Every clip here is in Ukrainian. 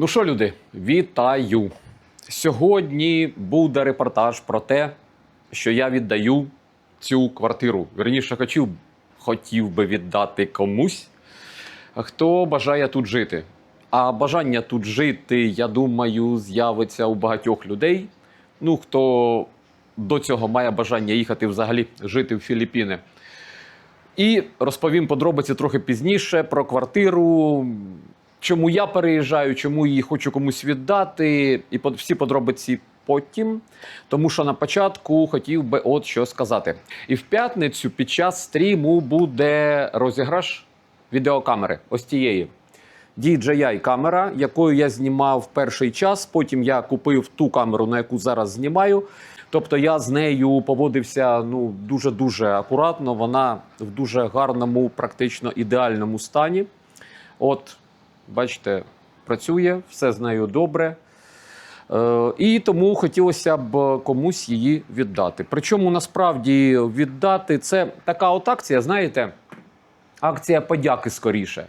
Ну що, люди, вітаю! Сьогодні буде репортаж про те, що я віддаю цю квартиру. Верніше, хотів, хотів би віддати комусь, хто бажає тут жити. А бажання тут жити, я думаю, з'явиться у багатьох людей. Ну, хто до цього має бажання їхати взагалі жити в Філіппіни. І розповім подробиці трохи пізніше про квартиру, чому я переїжджаю, чому її хочу комусь віддати, і всі подробиці потім. Тому що на початку хотів би от що сказати. І в п'ятницю під час стріму буде розіграш відеокамери. Ось тієї. DJI камера, якою я знімав перший час. Потім я купив ту камеру, на яку зараз знімаю. Тобто я з нею поводився ну дуже дуже акуратно. Вона в дуже гарному, практично ідеальному стані. От, бачите, працює, все з нею добре. Е, і тому хотілося б комусь її віддати. Причому насправді віддати це така от акція, знаєте, акція подяки скоріше.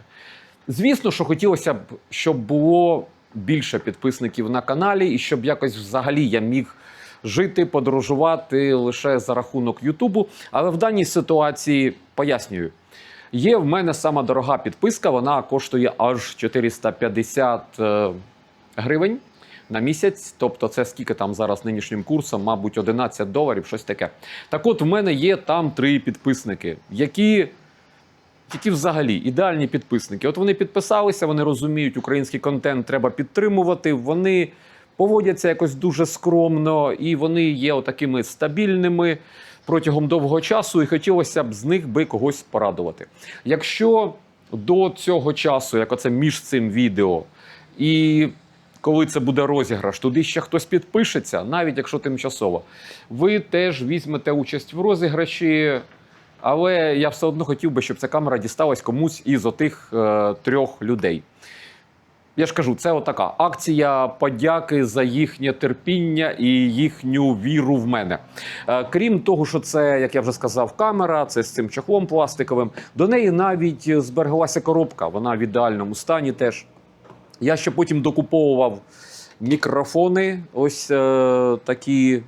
Звісно, що хотілося б, щоб було більше підписників на каналі, і щоб якось взагалі я міг жити, подорожувати лише за рахунок Ютубу. Але в даній ситуації пояснюю. Є в мене сама дорога підписка, вона коштує аж 450 е, гривень на місяць. Тобто, це скільки там зараз нинішнім курсом, мабуть, 11 доларів, щось таке. Так от, в мене є там три підписники, які які взагалі ідеальні підписники. От вони підписалися, вони розуміють, український контент треба підтримувати. Вони поводяться якось дуже скромно, і вони є отакими стабільними протягом довгого часу, і хотілося б з них би когось порадувати. Якщо до цього часу, як оце між цим відео, і коли це буде розіграш, туди ще хтось підпишеться, навіть якщо тимчасово, ви теж візьмете участь в розіграші. Але я все одно хотів би, щоб ця камера дісталась комусь із отих е, трьох людей. Я ж кажу, це отака акція подяки за їхнє терпіння і їхню віру в мене. Е, крім того, що це, як я вже сказав, камера, це з цим чохлом пластиковим. До неї навіть збереглася коробка, вона в ідеальному стані теж. Я ще потім докуповував мікрофони, ось е, такі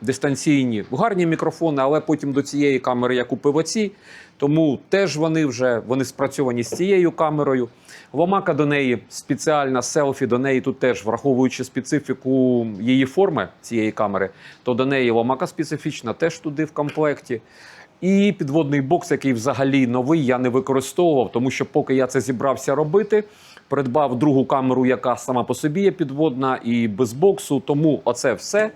дистанційні, гарні мікрофони, але потім до цієї камери я купив оці. Тому теж вони вже вони спрацьовані з цією камерою. Ломака до неї спеціальна селфі до неї тут теж, враховуючи специфіку її форми цієї камери, то до неї ломака специфічна теж туди в комплекті. І підводний бокс, який взагалі новий, я не використовував, тому що поки я це зібрався робити, придбав другу камеру, яка сама по собі є підводна і без боксу. Тому оце все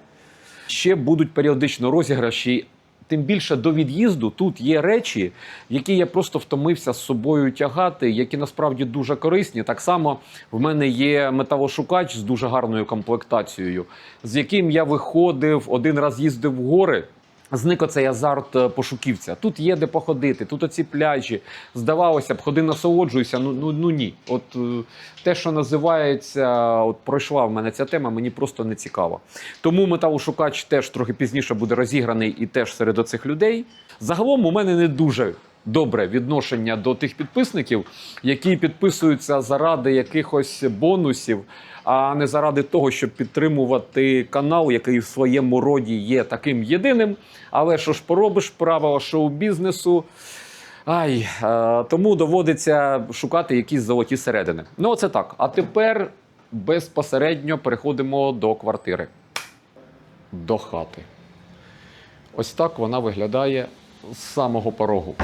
ще будуть періодично розіграші. Тим більше до від'їзду тут є речі, які я просто втомився з собою тягати, які насправді дуже корисні. Так само в мене є металошукач з дуже гарною комплектацією, з яким я виходив один раз їздив в гори. Зник оцей азарт е, пошуківця. Тут є де походити, тут оці пляжі. Здавалося б, ходи насолоджуйся. Ну ну ну ні. От е, те, що називається, от пройшла в мене ця тема, мені просто не цікаво. Тому металошукач теж трохи пізніше буде розіграний і теж серед оцих людей. Загалом у мене не дуже. Добре відношення до тих підписників, які підписуються заради якихось бонусів, а не заради того, щоб підтримувати канал, який в своєму роді є таким єдиним. Але що ж поробиш, правила шоу-бізнесу. Ай, е, тому доводиться шукати якісь золоті середини. Ну, оце так. А тепер безпосередньо переходимо до квартири, до хати. Ось так вона виглядає з самого порогу.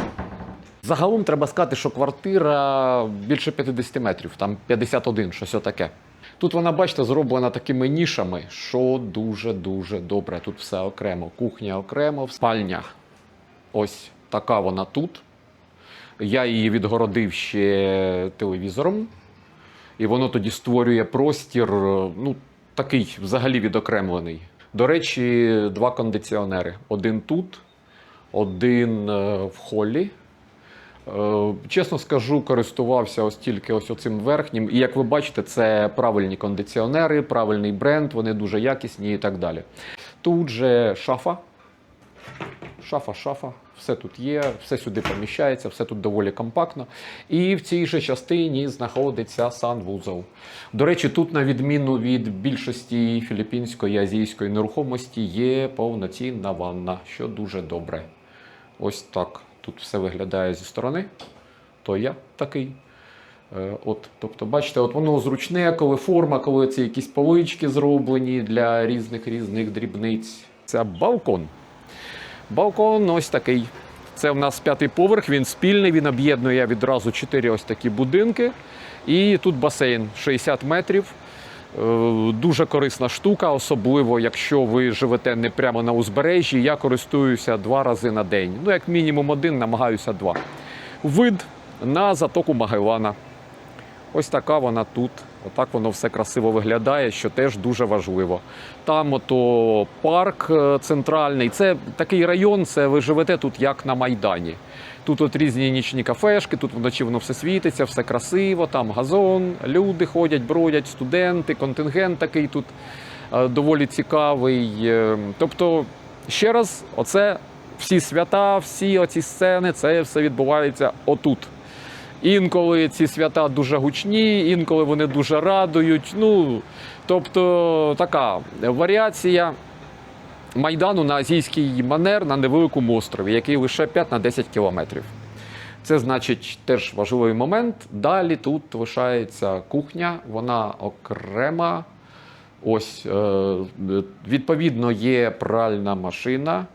Загалом треба сказати, що квартира більше 50 метрів, там 51, щось отаке. Тут вона, бачите, зроблена такими нішами, що дуже-дуже добре. Тут все окремо. Кухня окремо, спальня. Ось така вона тут. Я її відгородив ще телевізором, і воно тоді створює простір, ну, такий взагалі відокремлений. До речі, два кондиціонери: один тут, один е, в холі. Е, Чесно скажу, користувався ось тільки ось оцим верхнім. І як ви бачите, це правильні кондиціонери, правильний бренд, вони дуже якісні і так далі. Тут же шафа. шафа, шафа, все тут є, все сюди поміщається, все тут доволі компактно. І в цій же частині знаходиться санвузол. До речі, тут, на відміну від більшості філіппінської і азійської нерухомості, є повноцінна ванна, що дуже добре. Ось так. Тут все виглядає зі сторони. То я такий. Е, От, тобто, бачите, от воно зручне, коли форма, коли ці якісь полички зроблені для різних різних дрібниць. Це балкон. Балкон ось такий. Це в нас п'ятий поверх, він спільний, він об'єднує відразу чотири ось такі будинки. І тут басейн 60 метрів. Е, Дуже корисна штука, особливо якщо ви живете не прямо на узбережжі. Я користуюся два рази на день. Ну, як мінімум один, намагаюся два. Вид на затоку Магеллана. Ось така вона тут. Отак воно все красиво виглядає, що теж дуже важливо. Там ото парк е, центральний. Це такий район, це ви живете тут як на Майдані. Тут от різні нічні кафешки, тут вночі воно все світиться, все красиво, там газон, люди ходять, бродять, студенти, контингент такий тут е, доволі цікавий. Е, Тобто, ще раз, оце всі свята, всі оці сцени, це все відбувається отут. Інколи ці свята дуже гучні, інколи вони дуже радують. Ну, тобто така варіація майдану на азійський манер на невеликому острові, який лише 5 на 10 кілометрів. Це значить теж важливий момент. Далі тут лишається кухня, вона окрема. Ось, е, відповідно, є пральна машина.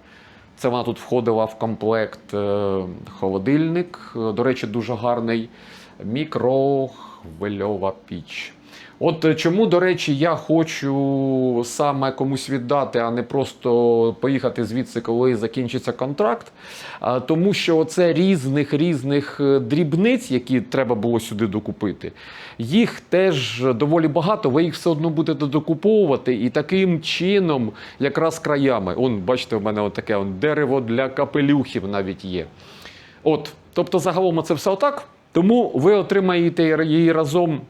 Це вона тут входила в комплект е, холодильник. Е, До речі, дуже гарний мікрохвильова піч. От е, чому, до речі, я хочу саме комусь віддати, а не просто поїхати звідси, коли закінчиться контракт. Тому що це різних різних е, дрібниць, які треба було сюди докупити. Їх теж доволі багато, ви їх все одно будете докуповувати, і таким чином, якраз краями. Он, бачите, в мене таке дерево для капелюхів навіть є. От, тобто, загалом це все отак. Тому ви отримаєте її разом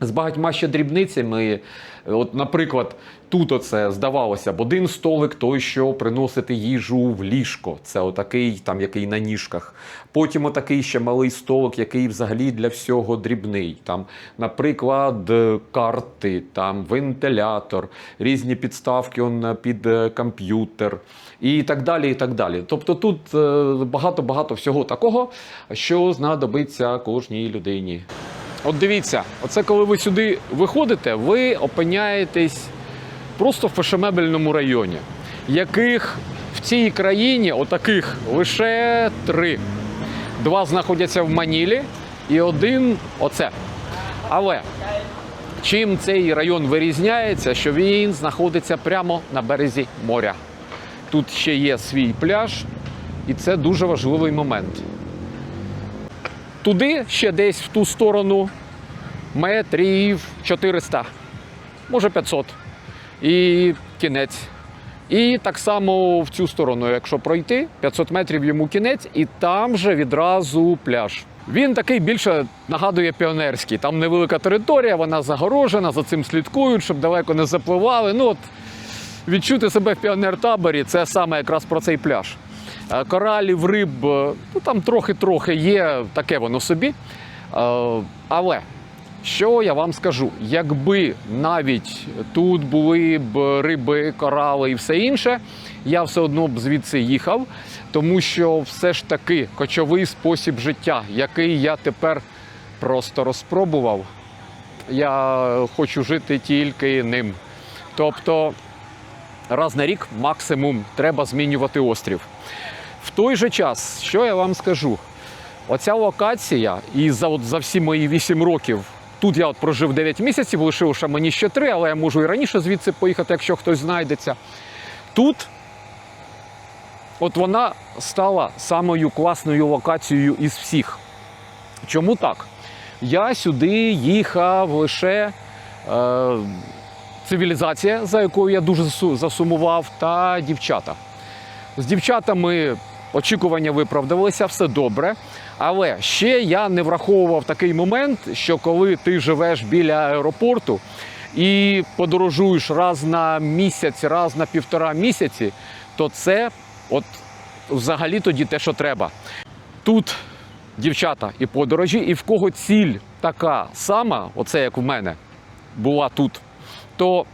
з багатьма ще дрібницями. От, наприклад, тут оце здавалося б, один столик той, що приносити їжу в ліжко. Це отакий, там який на ніжках. Потім отакий ще малий столик, який взагалі для всього дрібний. Там, наприклад, е, карти, там вентилятор, різні підставки он, під е, комп'ютер і так далі. і так далі. Тобто тут е, багато-багато всього такого, що знадобиться кожній людині. От дивіться, оце коли ви сюди виходите, ви опиняєтесь просто в фешенебельному районі, яких в цій країні отаких лише три. Два знаходяться в Манілі і один оце. Але чим цей район вирізняється, що він знаходиться прямо на березі моря. Тут ще є свій пляж, і це дуже важливий момент. Туди ще десь в ту сторону метрів 400, може 500. І кінець. І так само в цю сторону, якщо пройти, 500 метрів йому кінець, і там же відразу пляж. Він такий більше нагадує піонерський. Там невелика територія, вона загорожена, за цим слідкують, щоб далеко не запливали. Ну от відчути себе в піонер-таборі це саме якраз про цей пляж. Е, Коралів, риб, е, ну там трохи-трохи є, таке воно собі. Е, Але що я вам скажу? Якби навіть тут були б риби, корали і все інше, я все одно б звідси їхав, тому що все ж таки кочовий спосіб життя, який я тепер просто розпробував, я хочу жити тільки ним. Тобто раз на рік максимум треба змінювати острів. В той же час, що я вам скажу, оця локація, і за, от, за всі мої 8 років, тут я от прожив 9 місяців, лишив ще мені ще 3, але я можу і раніше звідси поїхати, якщо хтось знайдеться. Тут от вона стала самою класною локацією із всіх. Чому так? Я сюди їхав лише е, цивілізація, за якою я дуже засумував, та дівчата. З дівчатами очікування виправдалися, все добре. Але ще я не враховував такий момент, що коли ти живеш біля аеропорту і подорожуєш раз на місяць, раз на півтора місяці, то це от взагалі тоді те, що треба. Тут дівчата і подорожі, і в кого ціль така сама, оце як в мене, була тут, то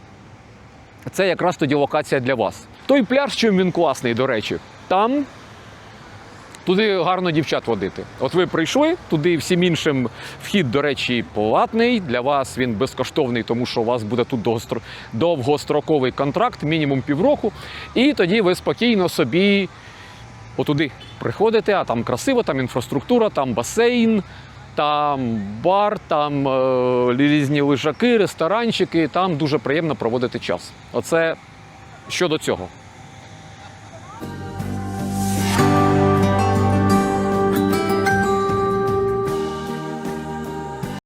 це якраз тоді локація для вас. Той пляж, чим він класний, до речі, там туди гарно дівчат водити. От ви прийшли, туди всім іншим вхід, до речі, платний. Для вас він безкоштовний, тому що у вас буде тут довгостро- довгостроковий контракт, мінімум півроку. І тоді ви спокійно собі отуди приходите, а там красиво, там інфраструктура, там басейн, там бар, там е, різні лежаки, ресторанчики, там дуже приємно проводити час. Оце щодо цього.